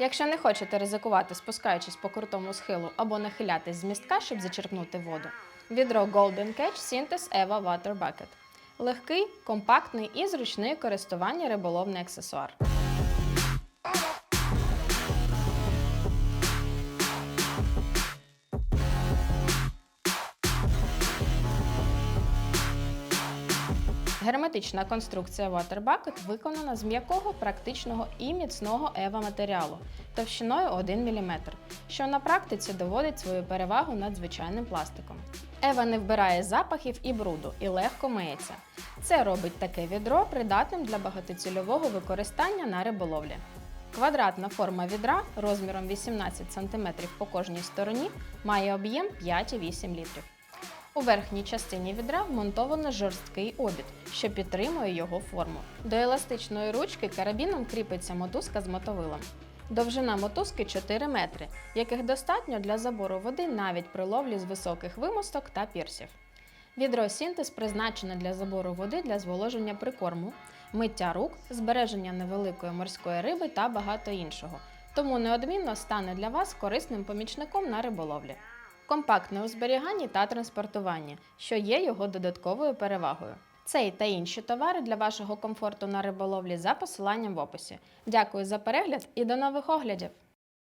Якщо не хочете ризикувати, спускаючись по крутому схилу або нахилятись з містка, щоб зачерпнути воду, відро Golden Catch Synthes Eva Water Bucket. Легкий, компактний і зручний користування риболовний аксесуар. Герметична конструкція Water Bucket виконана з м'якого, практичного і міцного ева матеріалу товщиною 1 мм, що на практиці доводить свою перевагу над звичайним пластиком. Ева не вбирає запахів і бруду і легко миється. Це робить таке відро придатним для багатоцільового використання на риболовлі. Квадратна форма відра розміром 18 см по кожній стороні має об'єм 5,8 літрів. У верхній частині відра вмонтовано жорсткий обід, що підтримує його форму. До еластичної ручки карабіном кріпиться мотузка з мотовилом. Довжина мотузки 4 метри, яких достатньо для забору води навіть при ловлі з високих вимосток та пірсів. Відро синтез призначене для забору води для зволоження прикорму, миття рук, збереження невеликої морської риби та багато іншого. Тому неодмінно стане для вас корисним помічником на риболовлі. Компактне у зберіганні та транспортуванні, що є його додатковою перевагою. Цей та інші товари для вашого комфорту на риболовлі за посиланням в описі. Дякую за перегляд і до нових оглядів!